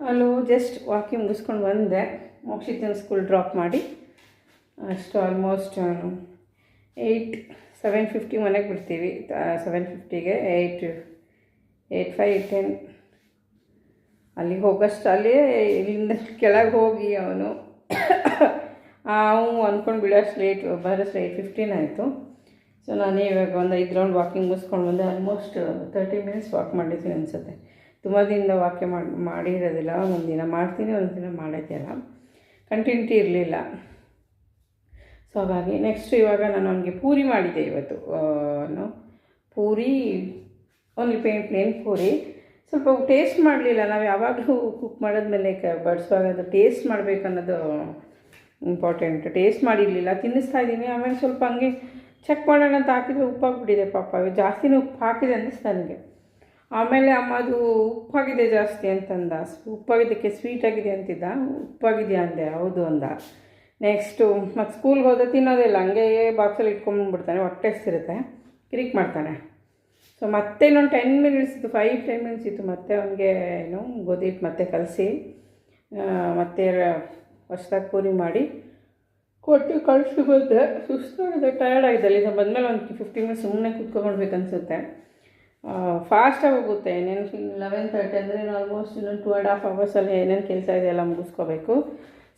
ಅಲ್ಲೂ just walking ಮುಗಿಸ್ಕೊಂಡು ಬಂದೆ. ಮೋಕ್ಷಿತನ ಸ್ಕೂಲ್ ಡ್ರಾಪ್ ಮಾಡಿ. ಅಷ್ಟು ಆಲ್ಮೋಸ್ಟ್ ಏಯ್ಟ್ ಸೆವೆನ್ ಫಿಫ್ಟಿ ಮನೆಗೆ ಬಿಡ್ತೀವಿ. ಸೆವೆನ್ ಫಿಫ್ಟಿಗೆ ಏಯ್ಟ್ ಏಯ್ಟ್ ಫೈವ್ ಟೆನ್ ಅಲ್ಲಿಗೆ ಹೋಗೋಷ್ಟು ಅಲ್ಲಿ ಇಲ್ಲಿಂದ ಕೆಳಗೆ ಹೋಗಿ ಅವನು. ಅವನು ಅಂದ್ಕೊಂಡು ಬಿಡೋಷ್ಟು ಲೇಟ್ ಬರೋಷ್ಟು ಏಯ್ಟ್ ಫಿಫ್ಟೀನ್ ಆಯಿತು. ಸೊ ನಾನು ಇವಾಗ ಒಂದು ಐದು ರೌಂಡ್ ವಾಕಿಂಗ್ ಮುಗಿಸ್ಕೊಂಡು ಬಂದೆ. ಆಲ್ಮೋಸ್ಟ್ ತರ್ಟಿ ಮಿನಿಟ್ಸ್ ವಾಕ್ ಮಾಡಿದ್ದೀನಿ ಅನಿಸುತ್ತೆ. ತುಂಬ ದಿನದಿಂದ ವಾಕ್ಯ ಮಾಡಿ, ಮಾಡಿರೋದಿಲ್ಲ. ಒಂದು ದಿನ ಮಾಡ್ತೀನಿ, ಒಂದು ದಿನ ಮಾಡೋದಿಲ್ಲ ಕಂಟಿನ್ಯೂಟಿ ಇರಲಿಲ್ಲ. ಸೊ ಹಾಗಾಗಿ ನೆಕ್ಸ್ಟ್ ಇವಾಗ ನಾನು ಅವನಿಗೆ ಪೂರಿ ಮಾಡಿದ್ದೆ ಇವತ್ತು. Puri only plain plain puri. ಸ್ವಲ್ಪ ಟೇಸ್ಟ್ ಮಾಡಲಿಲ್ಲ. ನಾವು ಯಾವಾಗಲೂ ಕುಕ್ ಮಾಡಿದ್ಮೇಲೆ ಕ, ಬಡಿಸುವಾಗ ಅದು ಟೇಸ್ಟ್ ಮಾಡಬೇಕು ಅನ್ನೋದು ಇಂಪಾರ್ಟೆಂಟ್ ಟೇಸ್ಟ್ ಮಾಡಿರಲಿಲ್ಲ. ತಿನ್ನಿಸ್ತಾ ಇದ್ದೀನಿ. ಆಮೇಲೆ ಸ್ವಲ್ಪ ಹಂಗೆ ಚೆಕ್ ಮಾಡೋಣ ಅಂತ ಹಾಕಿದ್ರೆ ಉಪ್ಪಾಗ್ಬಿಟ್ಟಿದೆ ಪಾಪ. ಜಾಸ್ತಿನೇ ಉಪ್ಪು ಹಾಕಿದೆ ಅನ್ನಿಸ್ತು ನನಗೆ. ಆಮೇಲೆ ಅಮ್ಮ ಅದು ಉಪ್ಪಾಗಿದೆ ಜಾಸ್ತಿ ಅಂತಂದ. ಉಪ್ಪಾಗಿದ್ದಕ್ಕೆ ಸ್ವೀಟ್ ಆಗಿದೆ ಅಂತಿದ್ದ. ಉಪ್ಪಾಗಿದೆಯಾ ಅಂದೆ. ಹೌದು ಅಂದ. ನೆಕ್ಸ್ಟು ಮತ್ತು ಸ್ಕೂಲ್ಗೆ ಹೋದ ತಿನ್ನೋದಿಲ್ಲ. ಹಂಗೆ ಬಾಕ್ಸಲ್ಲಿ ಇಟ್ಕೊಂಡ್ಬಿಡ್ತಾನೆ ಹೊಟ್ಟೆ ಸಿರುತ್ತೆ ಕಿರಿಕ್ ಮಾಡ್ತಾನೆ. ಸೊ ಮತ್ತೆ ಇನ್ನೊಂದು ಟೆನ್ ಮಿನಿಟ್ಸ್ ಇತ್ತು. ಫೈವ್ ಟೆನ್ ಮಿನಿಟ್ಸ್ ಇತ್ತು. ಮತ್ತೆ ಅವನಿಗೆ ಏನು ಗೋಧಿ ಹಿಟ್ಟು ಮತ್ತೆ ಕಲಸಿ ಮತ್ತೆ ಹೊಸ್ದಾಗಿ ಪೂರಿ ಮಾಡಿ ಕೊಟ್ಟು ಕಳಿಸಿ ಬಂದೆ. ಸುಸ್ತಾಗಿದೆ. ಟಯರ್ಡ್ ಆಗಿದೆ ಅಲ್ಲಿಂದ ಬಂದಮೇಲೆ ಒಂದು ಫಿಫ್ಟಿ ಮಿನಿಟ್ಸ್ ಸುಮ್ಮನೆ ಕುತ್ಕೊಂಡ್ಬೇಕನ್ಸುತ್ತೆ ಫಾಸ್ಟಾಗಿ ಹೋಗುತ್ತೆ. ಏನೇನು ಲೆವೆನ್ ತರ್ಟಿ ಅಂದರೆ ಆಲ್ಮೋಸ್ಟ್ ಇನ್ನೊಂದು ಟೂ ಆ್ಯಂಡ್ ಹಾಫ್ ಅವರ್ಸಲ್ಲಿ ಏನೇನು ಕೆಲಸ ಇದೆ ಎಲ್ಲ ಮುಗಿಸ್ಕೋಬೇಕು.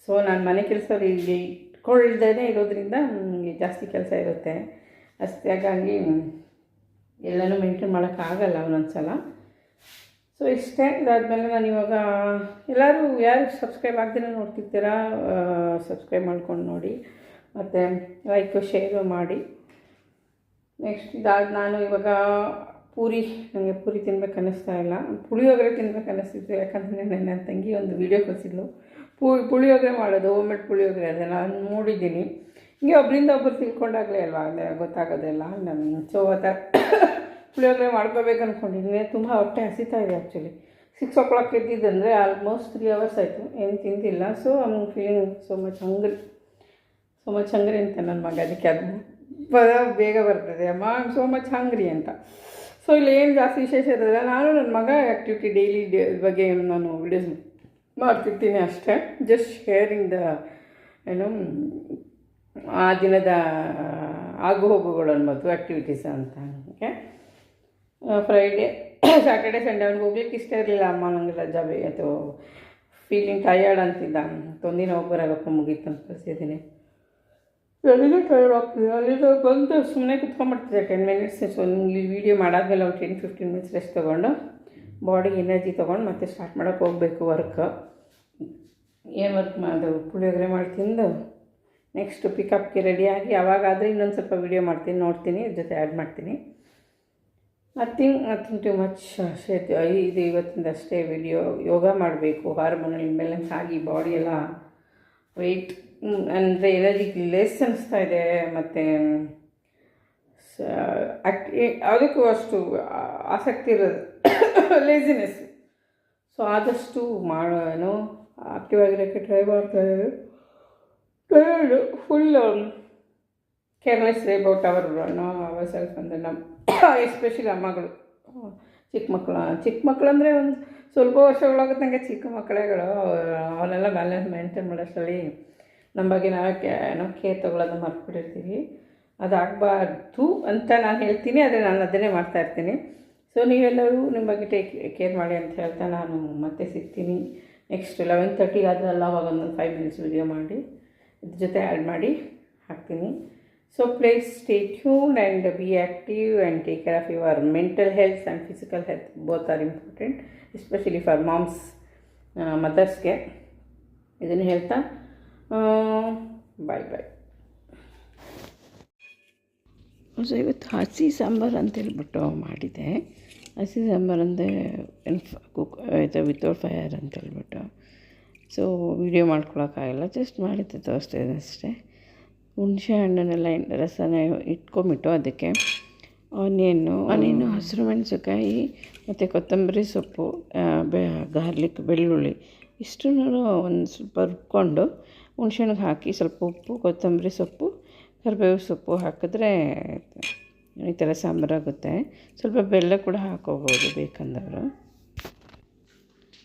ಸೊ ನಾನು ಮನೆ ಕೆಲಸ ಇಲ್ಲಿ ಇಟ್ಕೊಳ್ದೇ ಇರೋದ್ರಿಂದ ನನಗೆ ಜಾಸ್ತಿ ಕೆಲಸ ಇರುತ್ತೆ. ಅಷ್ಟೇ, ಹಾಗಾಗಿ ಎಲ್ಲನೂ ಮೇಂಟೈನ್ ಮಾಡೋಕ್ಕಾಗಲ್ಲ ಒಂದೊಂದು ಸಲ ಸೊ ಇಷ್ಟೇ. ಇದಾದಮೇಲೆ ನಾನು ಇವಾಗ, ಎಲ್ಲರೂ ಯಾರು ಸಬ್ಸ್ಕ್ರೈಬ್ ಆಗ್ದೇ ನೋಡ್ತಿರ್ತೀರಾ? ಸಬ್ಸ್ಕ್ರೈಬ್ ಮಾಡ್ಕೊಂಡು ನೋಡಿ. ಮತ್ತು ಲೈಕು ಶೇರು ಮಾಡಿ. ನೆಕ್ಸ್ಟ್ ಇದಾದ ನಾನು ಇವಾಗ ಪೂರಿ ನನಗೆ ಪೂರಿ ತಿನ್ಬೇಕು ಅನ್ನಿಸ್ತಾ ಇಲ್ಲ. ಪುಳಿಯೋಗರೆ ತಿನ್ಬೇಕು ಅನ್ನಿಸ್ತಿತ್ತು, ಯಾಕಂದರೆ ನನ್ನ ತಂಗಿ ಒಂದು ವೀಡಿಯೋ ಕಳಿಸಿದ್ಲು. ಪು, ಪುಳಿಯೋಗರೆ ಮಾಡೋದು ಹೋಮ್ಮೇಡ್ ಪುಳಿಯೋಗರೆ ಅದೆಲ್ಲ ನಾನು ನೋಡಿದ್ದೀನಿ. ಹಿಂಗೆ ಒಬ್ಬರಿಂದ ಒಬ್ಬರು ತಿಳ್ಕೊಂಡಾಗಲೇ ಅಲ್ವಾ ಅಂದರೆ ಗೊತ್ತಾಗೋದೆಲ್ಲ. ನಾನು ಸೊ, ಆ ಥರ ಪುಳಿಯೋಗರೆ ಮಾಡ್ಕೋಬೇಕು ಅಂದ್ಕೊಂಡಿದ್ದೀನಿ ತುಂಬ ಹೊಟ್ಟೆ ಹಸಿತಾ ಇದೆ ಆ್ಯಕ್ಚುಲಿ ಸಿಕ್ಸ್ ಓ ಕ್ಲಾಕ್ ಎದ್ದಿದ್ದಂದರೆ ಆಲ್ಮೋಸ್ಟ್ ತ್ರೀ ಅವರ್ಸ್ ಆಯಿತು. ಏನು ತಿಂದಿಲ್ಲ. So I feeling so much hungry so much hungry ಅಂತ ನನ್ನ ಮಗ. ಅದಕ್ಕೆ ಅದು ಬೇಗ ಬರ್ತದೆ. ಅಮ್ಮ ಸೋ ಮಚ್ ಹಂಗ್ರಿ ಅಂತ. ಸೊ ಇಲ್ಲಿ ಏನು ಜಾಸ್ತಿ ವಿಶೇಷ ಇರೋದಿಲ್ಲ. ನಾನು ನನ್ನ ಮಗ ಆ್ಯಕ್ಟಿವಿಟಿ ಡೈಲಿ ಡೇ ಬಗ್ಗೆ ನಾನು ವಿಡಿಯೋಸ್ ಮಾಡ್ತಿರ್ತೀನಿ ಅಷ್ಟೇ. ಜಸ್ಟ್ ಶೇರಿಂಗ್ ದ ಏನು, ಆ ದಿನದ, ಆಗು ಹೋಗುಗಳು ಆ್ಯಕ್ಟಿವಿಟೀಸ್ ಅಂತ. ಓಕೆ ಫ್ರೈಡೇ ಸ್ಯಾಟರ್ಡೆ ಸಂಡೇ ಅವ್ನಿಗೆ ಹೋಗ್ಲಿಕ್ಕೆ ಇಷ್ಟ ಇರಲಿಲ್ಲ. ಅಮ್ಮ ನನಗೆ ರಜಾ ಬೇ ಅಥವಾ ಫೀಲಿಂಗ್ ಟಯರ್ಡ್ ಅಂತಿದ್ದ. ತೊಂದಿನ ಹೋಗ್ಬರಾಗಪ್ಪ ಮುಗೀತು ಅಂತ ಕಳಿಸಿದ್ದೀನಿ ಎಲ್ಲಿಗೆ ಟೈರ್ಡ್ ಆಗ್ತಿದೆ ಅಲ್ಲಿಂದ ಬಂದು ಸುಮ್ಮನೆ ಕುತ್ಕೊಂಡ್ಬಿಡ್ತಿದ್ದೆ ಟೆನ್ ಮಿನಿಟ್ಸ್ ಸೊ ಇಲ್ಲಿ ವೀಡಿಯೋ ಮಾಡಾದ್ಮೇಲೆ ಒಂದು ಟೆನ್ ಫಿಫ್ಟೀನ್ ಮಿನಿಟ್ಸ್ ರೆಸ್ಟ್ ತೊಗೊಂಡು ಬಾಡಿಗೆ ಎನರ್ಜಿ ತೊಗೊಂಡು ಮತ್ತೆ ಸ್ಟಾರ್ಟ್ ಮಾಡೋಕೆ ಹೋಗಬೇಕು ವರ್ಕ್ ಏನು ವರ್ಕ್ ಮಾಡಿದೆ? ಪುಳಿಯೋಗರೆ ಮಾಡಿ ತಿಂದು ನೆಕ್ಸ್ಟ್ ಪಿಕಪ್ಗೆ ರೆಡಿಯಾಗಿ ಯಾವಾಗಾದರೆ ಇನ್ನೊಂದು ಸ್ವಲ್ಪ ವೀಡಿಯೋ ಮಾಡ್ತೀನಿ, ನೋಡ್ತೀನಿ ಜೊತೆ ಆ್ಯಡ್ ಮಾಡ್ತೀನಿ. ನಥಿಂಗ್ ನಥಿಂಗ್ ಟು ಮಚ್ ಅಷ್ಟೇ ಇದು ಇವತ್ತಿಂದ ಅಷ್ಟೇ ವಿಡಿಯೋ ಯೋಗ ಮಾಡಬೇಕು ಹಾರ್ಮೋನಲ್ ಇಂಬ್ಯಾಲೆನ್ಸ್ ಆಗಿ ಬಾಡಿ ಎಲ್ಲ ವೆಯ್ಟ್ ಅಂದರೆ ಎನರ್ಜಿ ಲೆಸ್ ಅನಿಸ್ತಾ ಇದೆ, ಮತ್ತು ಅದಕ್ಕೂ ಅಷ್ಟು ಆಸಕ್ತಿ ಇರೋದು. ಲೇಸಿನೆಸ್ ಸೊ ಆದಷ್ಟು ಮಾಡೋ, ಏನೋ ಆಕ್ಟಿವ್ ಆಗಿರೋಕ್ಕೆ ಟ್ರೈ ಮಾಡ್ತಾ ಇದ್ದಾರೆ tired full careless about our ಅನ್ನೋ ಅವರ್ ಸೆಲ್ಫ್ ಅಂದರೆ ನಮ್ಮ ಎಸ್ಪೆಷಲಿ ಅಮ್ಮಗಳು. ಚಿಕ್ಕ ಮಕ್ಕಳು ಚಿಕ್ಕ ಮಕ್ಕಳು ಅಂದರೆ ಒಂದು ಸ್ವಲ್ಪ ವರ್ಷಗಳಾಗುತ್ತೆ ಚಿಕ್ಕ ಮಕ್ಕಳೇಗಳು ಅವನ್ನೆಲ್ಲ ಬ್ಯಾಲೆನ್ಸ್ ಮೇಂಟೈನ್ ಮಾಡೋಷ್ಟರಲ್ಲಿ ನಮ್ಮ ಬಗ್ಗೆ ನಾವೇ ಏನೋ ಕೇರ್ ತೊಗೊಳೋದು ಮರ್ತ್ಬಿಟ್ಟಿರ್ತೀವಿ. ಅದಾಗಬಾರ್ದು ಅಂತ ನಾನು ಹೇಳ್ತೀನಿ, ಆದರೆ ನಾನು ಅದನ್ನೇ ಮಾಡ್ತಾ ಇರ್ತೀನಿ. ಸೊ ನೀವೆಲ್ಲರೂ ನಿಮ್ಮ ಬಗ್ಗೆ ಟೇಕ್ ಕೇರ್ ಮಾಡಿ ಅಂತ ಹೇಳ್ತಾ ನಾನು ಮತ್ತೆ ಸಿಗ್ತೀನಿ. ನೆಕ್ಸ್ಟ್ ಲೆವೆನ್ ತರ್ಟಿ ಆದ್ರಲ್ಲ ಅವಾಗ ಒಂದು ಫೈವ್ ಮಿನಿಟ್ಸ್ ವಿಡಿಯೋ ಮಾಡಿ ಇದ್ರ ಜೊತೆ ಆ್ಯಡ್ ಮಾಡಿ ಹಾಕ್ತೀನಿ. So please stay tuned and be active and take care of your mental health and physical health both are important especially for moms ಮದರ್ಸ್ಗೆ ಇದನ್ನು ಹೇಳ್ತಾ ಬಾಯ್ ಬಾಯ್ ಸೊ ಇವತ್ತು ಹಸಿ ಸಾಂಬಾರು ಅಂತ ಹೇಳ್ಬಿಟ್ಟು ಮಾಡಿದೆ. ಹಸಿ ಸಾಂಬಾರು ಅಂದರೆ ಕುಕ್ ಇದು ವಿತೌಟ್ ಫೈರ್ ಅಂತ ಹೇಳ್ಬಿಟ್ಟು ಸೊ ವಿಡಿಯೋ ಮಾಡ್ಕೊಳಕ್ಕಾಗಲ್ಲ ಜಸ್ಟ್ ಮಾಡಿದ್ದೆ ತೋರಿಸ್ತಾ ಅಷ್ಟೇ. ಹುಣಸೆ ಹಣ್ಣನ್ನೆಲ್ಲ ರಸನ ಇಟ್ಕೊಂಬಿಟ್ಟು ಅದಕ್ಕೆ ಆನಿಯನ್ನು ಆನಿಯನ್ನು ಹಸಿರು ಮೆಣಸುಕಾಯಿ ಮತ್ತು ಕೊತ್ತಂಬರಿ ಸೊಪ್ಪು ಬೆ ಗಾರ್ಲಿಕ್ ಬೆಳ್ಳುಳ್ಳಿ ಇಷ್ಟನ್ನೂ ಒಂದು ಸ್ವಲ್ಪ ರುಬ್ಕೊಂಡು ಹುಣ್ಸೆಹಣ್ಣಿಗೆ ಹಾಕಿ ಸ್ವಲ್ಪ ಉಪ್ಪು, ಕೊತ್ತಂಬರಿ ಸೊಪ್ಪು ಕರಿಬೇವು ಸೊಪ್ಪು ಹಾಕಿದ್ರೆ ಈ ಥರ ಸಾಂಬಾರಾಗುತ್ತೆ ಸ್ವಲ್ಪ ಬೆಲ್ಲ ಕೂಡ ಹಾಕೋಬೋದು ಬೇಕಂದವರು.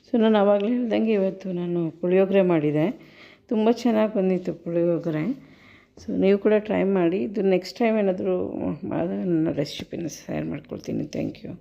ಸೊ ಸೊ ನಾನು ಆವಾಗಲೇ ಹೇಳ್ದಂಗೆ ಇವತ್ತು ನಾನು ಪುಳಿಯೋಗರೆ ಮಾಡಿದೆ. ತುಂಬ ಚೆನ್ನಾಗಿ ಬಂದಿತ್ತು ಪುಳಿಯೋಗರೆ. ಸೊ, ನೀವು ಕೂಡ ಟ್ರೈ ಮಾಡಿ. ಇದು ನೆಕ್ಸ್ಟ್ ಟೈಮ್ ಏನಾದರೂ ನನ್ನ ರೆಸಿಪಿನ ಶೇರ್ ಮಾಡ್ಕೊಳ್ತೀನಿ ಥ್ಯಾಂಕ್ ಯು